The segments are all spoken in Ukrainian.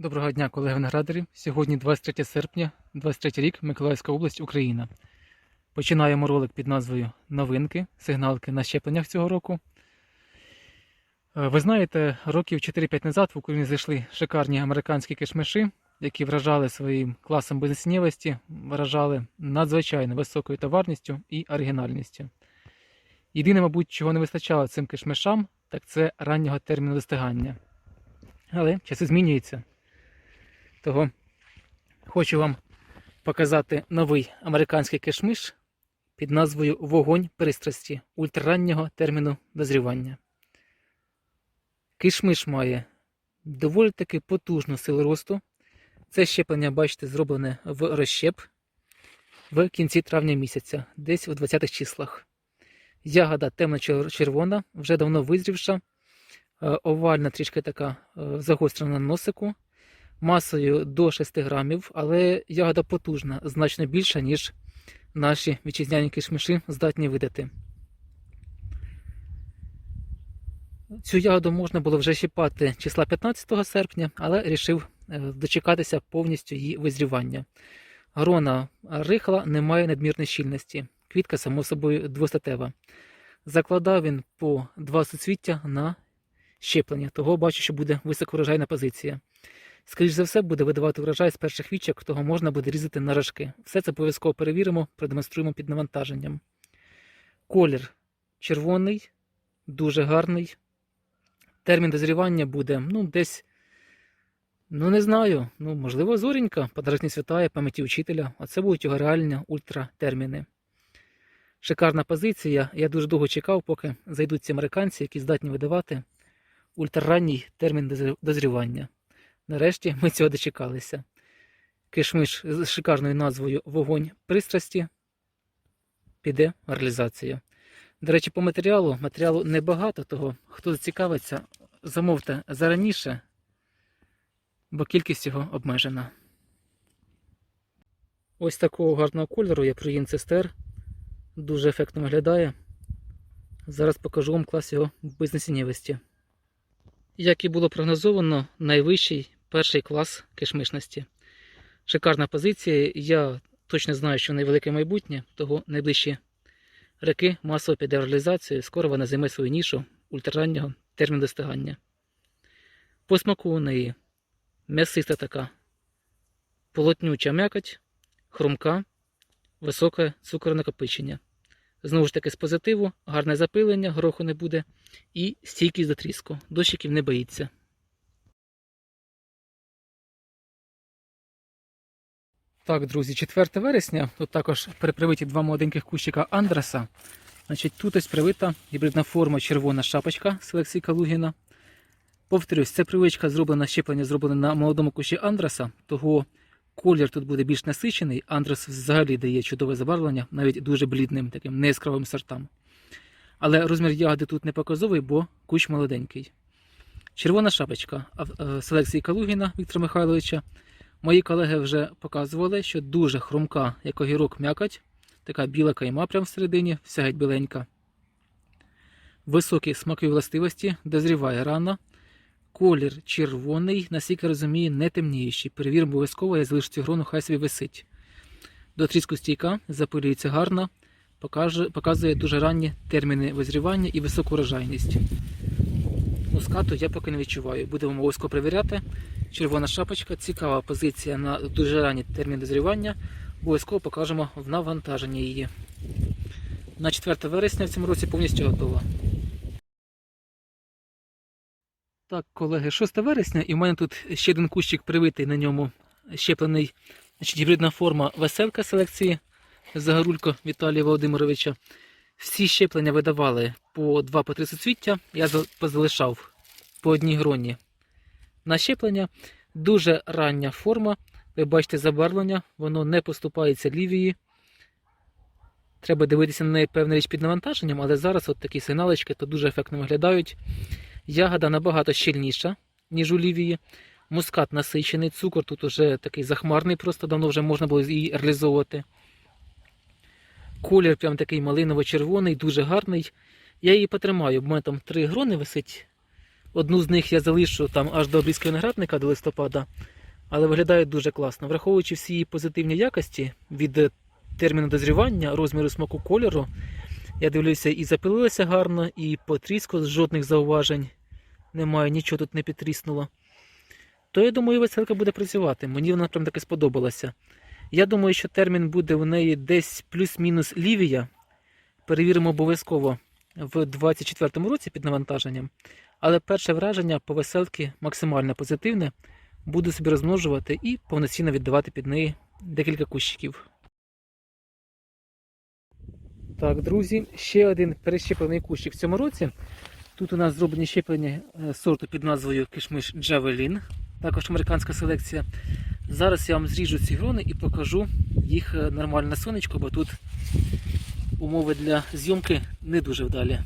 Доброго дня, колеги виноградарі. Сьогодні 23 серпня, 23 рік, Миколаївська область, Україна. Починаємо ролик під назвою Новинки, сигналки на щепленнях цього року. Е, Ви знаєте, років 4-5 назад в Україні зайшли шикарні американські кишмиші, які вражали своїм класом безнесіннєвості, вражали надзвичайно високою товарністю і оригінальністю. Єдине, мабуть, чого не вистачало цим кишмишам, так це раннього терміну достигання. Але часи змінюються. Того хочу вам показати новий американський кишмиш під назвою Вогонь пристрасті ультрараннього терміну дозрівання. Кишмиш має доволі таки потужну силу росту. Це щеплення, бачите, зроблене в розщеп в кінці травня місяця, десь у 20-х числах. Ягода темно-червона, вже давно визрівша, е, овальна трішки така е, загострена на носику масою до 6 грамів, але ягода потужна, значно більша, ніж наші вітчизняні кишмиші здатні видати. Цю ягоду можна було вже щипати числа 15 серпня, але рішив е, дочекатися повністю її визрівання. Грона рихла, не має надмірної щільності. Квітка, само собою, двостатева. Закладав він по два суцвіття на щеплення, того бачу, що буде високоврожайна позиція. Скоріше за все, буде видавати врожай з перших вічок, того можна буде різати на рожки. Все це обов'язково перевіримо, продемонструємо під навантаженням. Колір червоний, дуже гарний. Термін дозрівання буде ну, десь, ну не знаю, ну, можливо, зорінька, подорожні святая, пам'яті учителя, а це будуть його реальні ультратерміни. Шикарна позиція. Я дуже довго чекав, поки зайдуть ці американці, які здатні видавати ультраранній термін дозрівання. Нарешті ми цього дочекалися. Кишмиш з шикарною назвою Вогонь пристрасті піде в реалізацію. До речі, по матеріалу матеріалу небагато, того хто зацікавиться, замовте зараніше, бо кількість його обмежена. Ось такого гарного кольору є приїн цистер. Дуже ефектно виглядає. Зараз покажу вам клас його безнесіннєвості. Як і було прогнозовано, найвищий перший клас кишмишності. Шикарна позиція. Я точно знаю, що найвелике майбутнє, того найближчі роки масово піде в реалізацію, скоро вона займе свою нішу ультрараннього термін достигання. По смаку у неї м'ясиста така, полотнюча м'якоть, хрумка, високе цукронакопичення. Знову ж таки, з позитиву, гарне запилення, гороху не буде і стійкість до тріску. Дощиків не боїться. Так, друзі, 4 вересня. Тут також припривиті два молоденьких кущика Андреса. Значить, Тут ось привита гібридна форма червона шапочка селекції Калугіна. Повторюсь, ця привичка зроблена щеплення зроблене на молодому кущі Андреса, того колір тут буде більш насичений. Андрес взагалі дає чудове забарвлення, навіть дуже блідним, таким неяскравим сортам. Але розмір ягоди тут не показовий, бо кущ молоденький. Червона шапочка селекції Калугіна Віктора Михайловича. Мої колеги вже показували, що дуже хрумка, як огірок м'якоть, така біла кайма прямо всередині, вся геть біленька. Високі смакові властивості, дозріває рано. Колір червоний, наскільки розумію, не темніючий. Перевіримо обов'язково, я залишу цю грону, хай собі висить. До тріску стійка, запилюється гарно, показує дуже ранні терміни визрівання і високу врожайність. Мускату я поки не відчуваю. Будемо обов'язково перевіряти. Червона шапочка, цікава позиція на дуже ранній термін дозрівання. Обов'язково покажемо в навантаженні її. На 4 вересня в цьому році повністю готова. Так, колеги, 6 вересня, і в мене тут ще один кущик привитий на ньому щеплений значить, гібридна форма веселка селекції Загорулько Віталія Володимировича. Всі щеплення видавали по 2-3 суцвіття, я позалишав по одній гроні. На щеплення дуже рання форма. Ви бачите забарвлення, воно не поступається лівії. Треба дивитися на неї певна річ під навантаженням, але зараз от такі сигналочки то дуже ефектно виглядають. Ягода набагато щільніша, ніж у лівії. Мускат насичений, цукор тут уже такий захмарний, просто давно вже можна було її реалізовувати. Колір прям такий малиново-червоний, дуже гарний. Я її потримаю, в мене там три грони висить. Одну з них я залишу там аж до обрізки виноградника до листопада, але виглядає дуже класно. Враховуючи всі її позитивні якості від е, терміну дозрівання, розміру смаку кольору, я дивлюся, і запилилася гарно, і по тріску жодних зауважень немає, нічого тут не підтріснуло. То я думаю, веселка буде працювати. Мені вона прям таки сподобалася. Я думаю, що термін буде у неї десь плюс-мінус лівія. Перевіримо обов'язково в 24-му році під навантаженням. Але перше враження по веселки максимально позитивне. Буду собі розмножувати і повноцінно віддавати під неї декілька кущиків. Так, друзі, ще один перещеплений кущик в цьому році. Тут у нас зроблені щеплення е, сорту під назвою Кишмиш Джавелін, також американська селекція. Зараз я вам зріжу ці грони і покажу їх е, нормально на сонечко, бо тут умови для зйомки не дуже вдалі.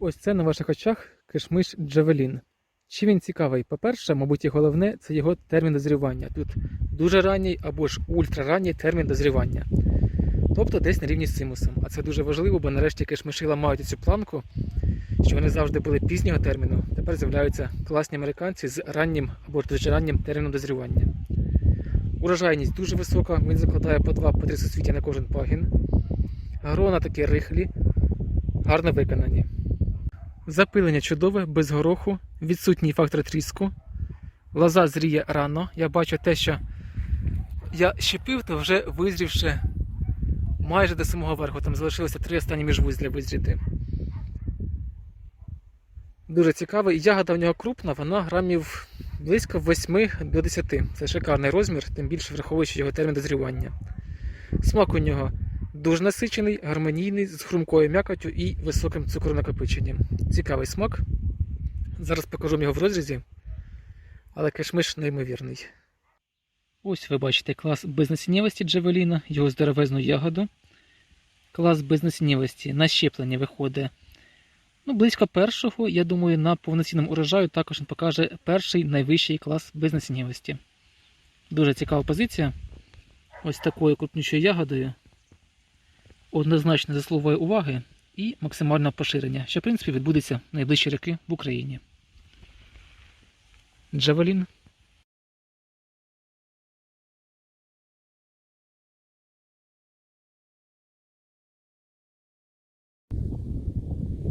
Ось це на ваших очах кишмиш Джавелін. Чим він цікавий? По-перше, мабуть, і головне це його термін дозрівання. Тут дуже ранній або ж ультраранній термін дозрівання. Тобто десь на рівні з цимусом. А це дуже важливо, бо нарешті кишмиші ламають цю планку, що вони завжди були пізнього терміну. Тепер з'являються класні американці з раннім або дуже раннім терміном дозрівання. Урожайність дуже висока, він закладає по 2 три суцвіття на кожен пагін. Грона такі рихлі, гарно виконані. Запилення чудове, без гороху, відсутній фактор тріску. Лоза зріє рано. Я бачу те, що я щепив, то вже визрівши майже до самого верху. Там залишилося три останні міжвузля визріти. Дуже цікаво. І ягода в нього крупна, вона грамів близько 8 до 10. Це шикарний розмір, тим більше враховуючи його термін дозрівання. Смак у нього дуже насичений, гармонійний, з хрумкою м'якотю і високим цукронакопиченням. Цікавий смак. Зараз покажу його в розрізі, але кишмиш неймовірний. Ось ви бачите клас безнасіннєвості Джавеліна, його здоровезну ягоду. Клас безнасіннєвості на щеплення виходить ну, близько першого. Я думаю, на повноцінному урожаю також він покаже перший найвищий клас безнасіннєвості. Дуже цікава позиція. Ось такою крупнючою ягодою. Однозначно заслуговує уваги і максимального поширення, що в принципі відбудеться в найближчі роки в Україні. Джавелін.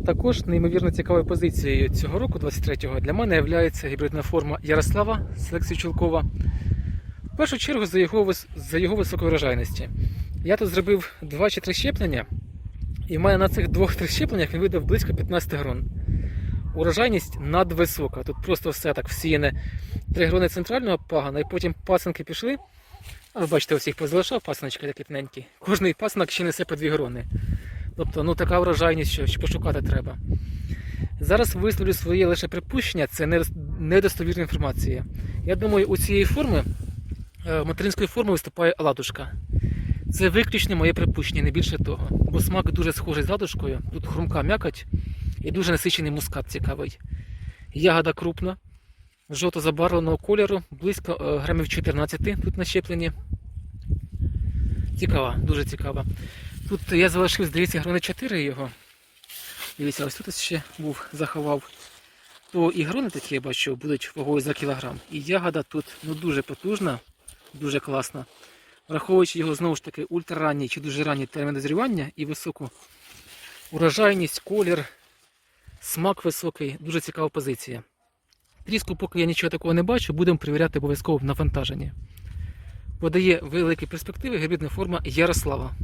Також неймовірно цікавою позицією цього року, 23-го, для мене є гібридна форма Ярослава селекції Чулкова. В першу чергу за його, за його високої врожайності. Я тут зробив 2 чи 3 щеплення, і в мене на цих двох-трьох щепленнях він видав близько 15 грон. Урожайність надвисока. Тут просто все так всіяне. Три грони центрального пагана, і потім пасенки пішли. А ви бачите, ось їх позалишав пасаночки такі тоненькі. Кожний пасанок ще несе по дві грони. Тобто, ну така врожайність, що, пошукати треба. Зараз висловлю своє лише припущення, це недостовірна інформація. Я думаю, у цієї форми, е, материнської форми виступає ладушка. Це виключно моє припущення, не більше того. Бо смак дуже схожий з ладушкою, тут хрумка м'якоть і дуже насичений мускат цікавий. Ягода крупна, жовто забарвленого кольору, близько е, грамів 14 тут на щепленні. Цікава, дуже цікава. Тут я залишив, здається, грони 4 його. Дивіться, ось тут ще був, заховав. То і грони такі, я бачу, будуть вагою за кілограм. І ягода тут ну, дуже потужна, дуже класна. Враховуючи його знову ж таки ультраранній чи дуже ранній термін дозрівання і високу урожайність, колір, смак високий, дуже цікава позиція. Тріску, поки я нічого такого не бачу, будемо перевіряти обов'язково в навантаженні. Подає великі перспективи гібридна форма Ярослава.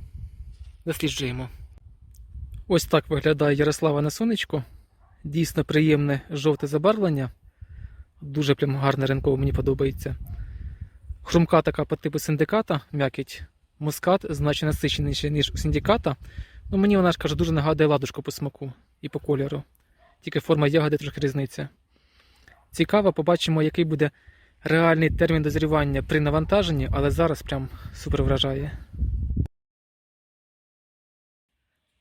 Досліджуємо. Ось так виглядає Ярослава на сонечку. Дійсно приємне жовте забарвлення. Дуже прям гарне ринково мені подобається. Хрумка така по типу синдиката, м'якіть. Мускат значно насиченіший, ніж у синдиката. Ну мені вона ж каже, дуже нагадує ладушку по смаку і по кольору. Тільки форма ягоди трохи різниця. Цікаво, побачимо, який буде реальний термін дозрівання при навантаженні, але зараз прям супер вражає.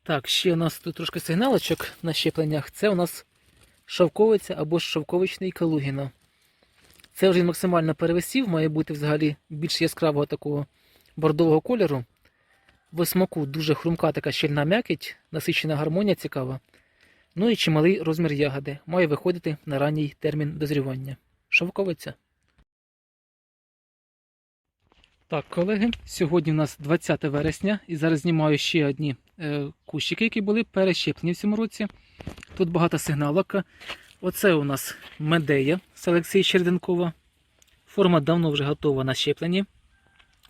Так, ще у нас тут трошки сигналочок на щепленнях. Це у нас шовковиця або шовковичний калугіна. Це вже максимально перевисів, має бути взагалі більш яскравого такого бордового кольору. В смаку дуже хрумка така щільна м'якіть, насичена гармонія цікава. Ну і чималий розмір ягоди має виходити на ранній термін дозрівання. Шовковиця. Так, колеги, сьогодні у нас 20 вересня, і зараз знімаю ще одні кущики, які були перещеплені в цьому році. Тут багато сигналок. Оце у нас медея селекції Черденкова. Форма давно вже готова на щепленні.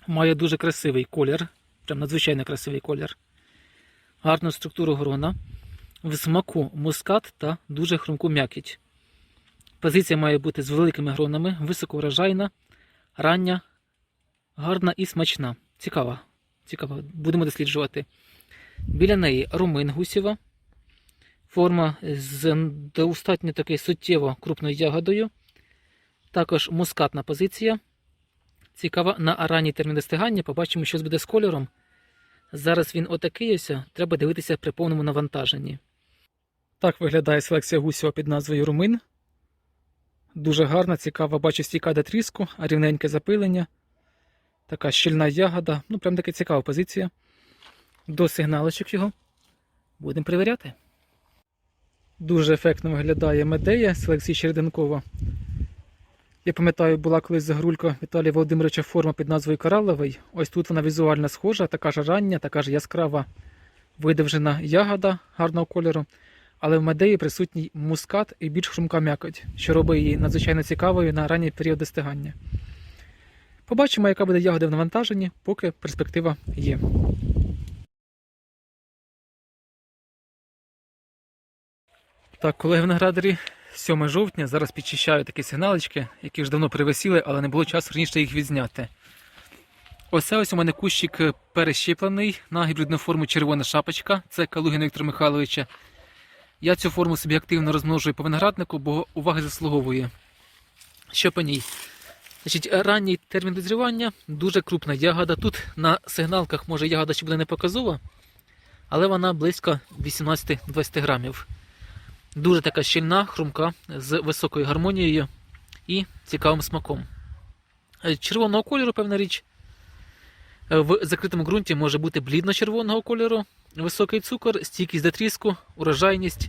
Має дуже красивий колір, прям надзвичайно красивий колір. Гарну структуру грона. В смаку мускат та дуже хрумку м'якіть. Позиція має бути з великими гронами, високоврожайна, рання, гарна і смачна. Цікава. Цікава. Будемо досліджувати. Біля неї румин гусєва. Форма з достатньо такою суттєво крупною ягодою. Також мускатна позиція. Цікава на ранній термін достигання. Побачимо, що буде з кольором. Зараз він отакий ось, треба дивитися при повному навантаженні. Так виглядає селекція гусєва під назвою Румин. Дуже гарна, цікава, бачу стійка до тріску, рівненьке запилення. Така щільна ягода. Ну, прям така цікава позиція. До сигналочок його. Будемо перевіряти. Дуже ефектно виглядає медея селекції Череденкова. Я пам'ятаю, була колись загрулька Віталія Володимировича форма під назвою Кораловий. Ось тут вона візуально схожа, така ж рання, така ж яскрава видовжена ягода гарного кольору. Але в медеї присутній мускат і більш хрумка м'якоть, що робить її надзвичайно цікавою на ранній період достигання. Побачимо, яка буде ягода в навантаженні, поки перспектива є. Так, колеги виноградарі, 7 жовтня, зараз підчищаю такі сигналочки, які вже давно привисіли, але не було часу раніше їх відзняти. Ось ось у мене кущик перещеплений на гібридну форму червона шапочка, це Калугін Віктора Михайловича. Я цю форму собі активно розмножую по винограднику, бо уваги заслуговує. Що по ній? Значить, ранній термін дозрівання, дуже крупна ягода. Тут на сигналках може ягода ще буде не показова, але вона близько 18-20 грамів. Дуже така щільна, хрумка, з високою гармонією і цікавим смаком. Е, Червоного кольору, певна річ. Е, В закритому ґрунті може бути блідно-червоного кольору, високий цукор, стійкість до тріску, урожайність,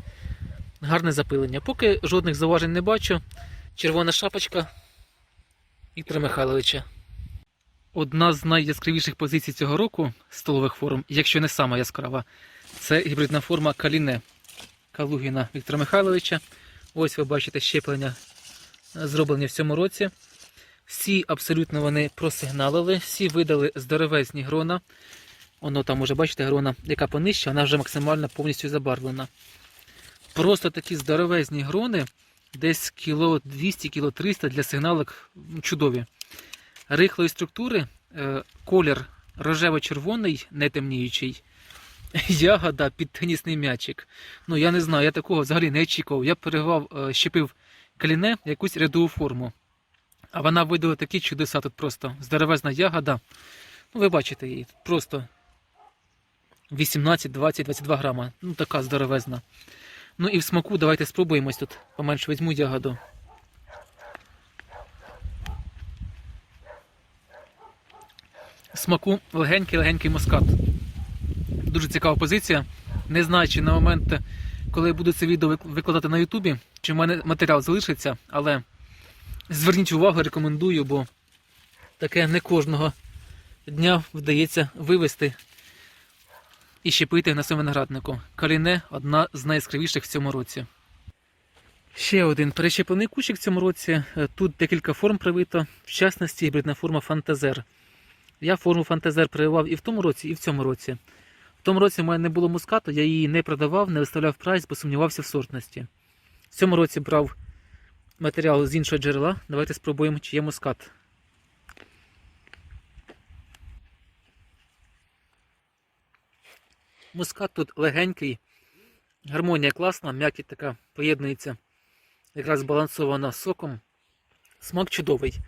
гарне запилення. Поки жодних зауважень не бачу. Червона шапочка Віктора Михайловича. Одна з найяскравіших позицій цього року столових форм, якщо не сама яскрава, це гібридна форма Каліне Калугіна Віктора Михайловича. Ось ви бачите щеплення зроблені в цьому році. Всі абсолютно вони просигналили, всі видали здоровезні грона. Воно там може бачите грона, яка понижча, вона вже максимально повністю забарвлена. Просто такі здоровезні грони, десь кіло 200 кіло 300 для сигналок чудові. Рихлої структури, е, колір рожево-червоний, не темніючий. Ягода під тенісний м'ячик. Ну я не знаю, я такого взагалі не очікував. Я переграв, е, щепив кліне якусь рядову форму. А вона видала такі чудеса тут просто. Здоровезна ягода. Ну, ви бачите її. Просто 18, 20, 22 грама. Ну, така здоровезна. Ну і в смаку давайте спробуємось тут. Поменше візьму ягоду. Смаку легенький-легенький мускат. Дуже цікава позиція. Не знаю, чи на момент, коли я буду це відео викладати на Ютубі, чи в мене матеріал залишиться, але зверніть увагу, рекомендую, бо таке не кожного дня вдається вивести і щепити на своєму винограднику. Каліне одна з найяскравіших в цьому році. Ще один перещеплений кущик в цьому році. Е, Тут декілька форм привито, в частності гібридна форма Фантазер. Я форму Фантазер прививав і в тому році, і в цьому році. В тому році в мене не було мускату, я її не продавав, не виставляв прайс, бо сумнівався в сортності. В цьому році брав матеріал з іншого джерела. Давайте спробуємо, чи є мускат. Мускат тут легенький, гармонія класна, м'якість така поєднується якраз збалансована соком. Смак чудовий.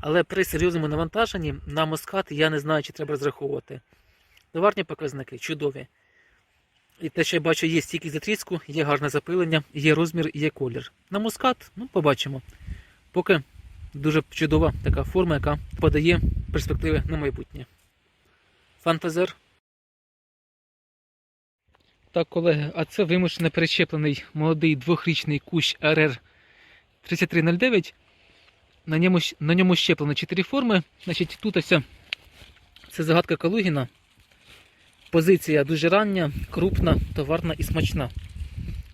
Але при серйозному навантаженні на мускат я не знаю, чи треба розраховувати. Товарні показники чудові. І те, що я бачу, є стійкість затріску, є гарне запилення, є розмір, є колір. На мускат, ну, побачимо. Поки дуже чудова така форма, яка подає перспективи на майбутнє. Фантазер. Так, колеги, а це вимушено перещеплений молодий двохрічний кущ РР 3309. На ньому, на ньому щеплено 4 форми. Значить, тут ось це загадка Калугіна. Позиція дуже рання, крупна, товарна і смачна.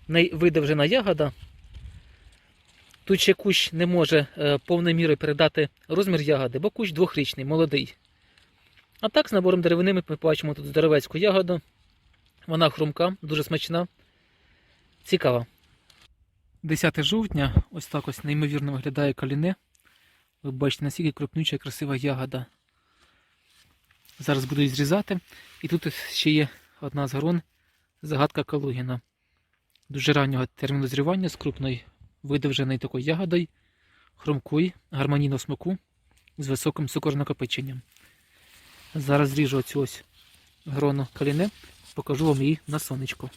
Найвидовжена ягода. Тут ще кущ не може е, повною мірою передати розмір ягоди, бо кущ двохрічний, молодий. А так, з набором деревини ми бачимо тут здоровецьку ягоду. Вона хрумка, дуже смачна, цікава. 10 жовтня, ось так ось неймовірно виглядає каліне. Ви бачите, наскільки крупнюча красива ягода. Зараз буду зрізати. І тут ще є одна з грон загадка Калугіна. Дуже раннього терміну зрівання з крупною видовженою такою ягодою, хрумкою, гармонійного смаку з високим цукорнокопиченням. Зараз зріжу оцю ось грону каліне, покажу вам її на сонечку.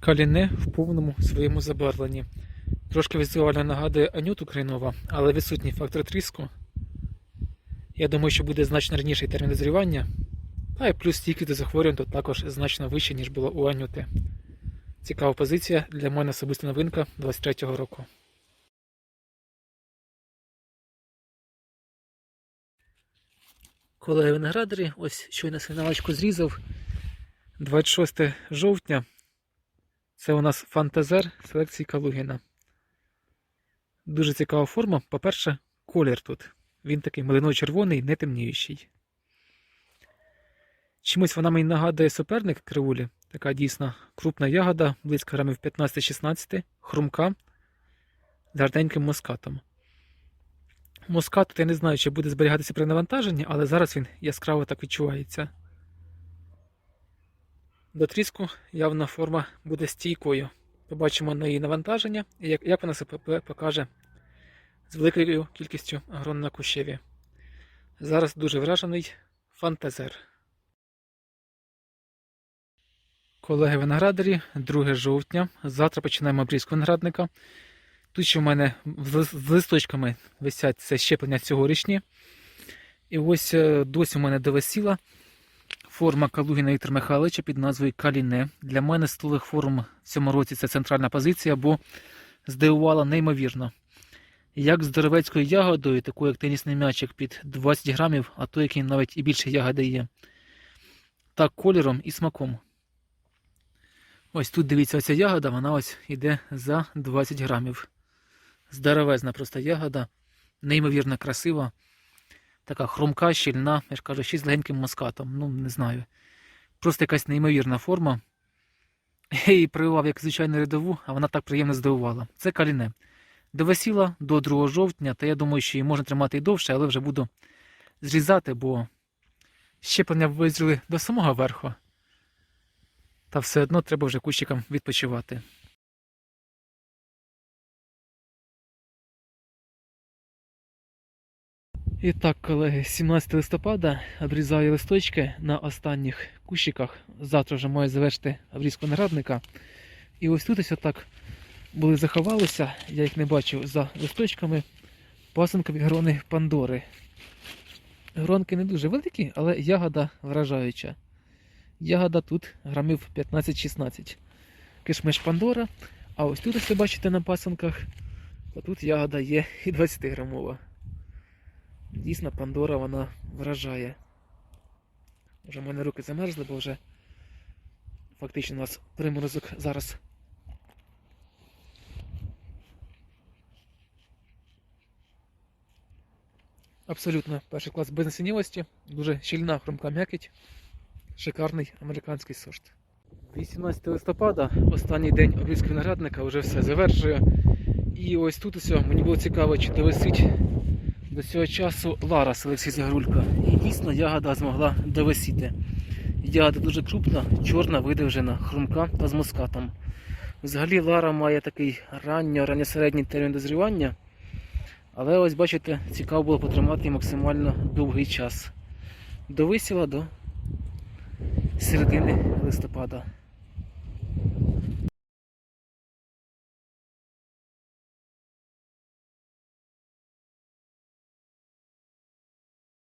Каліне в повному своєму забарвленні. Трошки візуально нагадує Анюту Кринова, але відсутній фактор тріску. Я думаю, що буде значно раніший термін дозрівання. Та й плюс стійкість до захворювань тут також значно вище, ніж було у Анюти. Цікава позиція для мене особиста новинка 23-го року. Колеги виноградарі, ось щойно сигналочку зрізав. 26 жовтня. Це у нас фантазер селекції Калугіна. Дуже цікава форма. По-перше, колір тут. Він такий малино-червоний, не темніючий. Чимось вона мені нагадує суперник кривулі. Така дійсно крупна ягода, близько грамів 15-16, хрумка з гарненьким мускатом. Мускат тут я не знаю, чи буде зберігатися при навантаженні, але зараз він яскраво так відчувається. До тріску явна форма буде стійкою. Побачимо на її навантаження і як, як вона себе покаже з великою кількістю грон на кущеві. Зараз дуже вражений фантазер. Колеги виноградарі, 2 жовтня. Завтра починаємо обрізку виноградника. Тут ще в мене з листочками висять це щеплення цьогорічні. І ось е, досі в мене довесіла форма Калугіна Віктора Михайловича під назвою Каліне. Для мене столих форм в цьому році це центральна позиція, бо здивувала неймовірно. Як з здоровецькою ягодою, такою як тенісний м'ячик під 20 грамів, а то який навіть і більше ягоди є. Так кольором і смаком. Ось тут дивіться, оця ягода, вона ось йде за 20 грамів. Здоровезна просто ягода, неймовірно красива. Така хрумка, щільна, я ж кажу, ще з легеньким маскатом. Ну, не знаю. Просто якась неймовірна форма. Я її прививав як звичайну рядову, а вона так приємно здивувала. Це каліне. Довесіла до 2 жовтня, та я думаю, що її можна тримати і довше, але вже буду зрізати, бо щеплення визріли до самого верху. Та все одно треба вже кущикам відпочивати. І так, колеги, 17 листопада обрізаю листочки на останніх кущиках. Завтра вже маю завершити обрізку виноградника. І ось тут ось отак були заховалися, я їх не бачив за листочками. Пасенкові грони Пандори. Гронки не дуже великі, але ягода вражаюча. Ягода тут грамів 15-16. Кишмиш Пандора. А ось тут, ви бачите на пасанках, то тут ягода є і 20 грамова. Дійсно, Пандора вона вражає. Вже в мене руки замерзли, бо вже фактично у нас приморозок зараз. Абсолютно перший клас без насіннєвості, дуже щільна хрумка м'якіть, шикарний американський сорт. 18 листопада, останній день обрізки виноградника, вже все завершую. І ось тут усе мені було цікаво, чи довисить до цього часу Лара Олексій Загрулька. І дійсно ягода змогла довисіти. Ягода дуже крупна, чорна, видовжена, хрумка та з мускатом. Взагалі Лара має такий ранньо ранньосередній термін дозрівання. Але ось бачите, цікаво було потримати максимально довгий час. До висіла до середини листопада.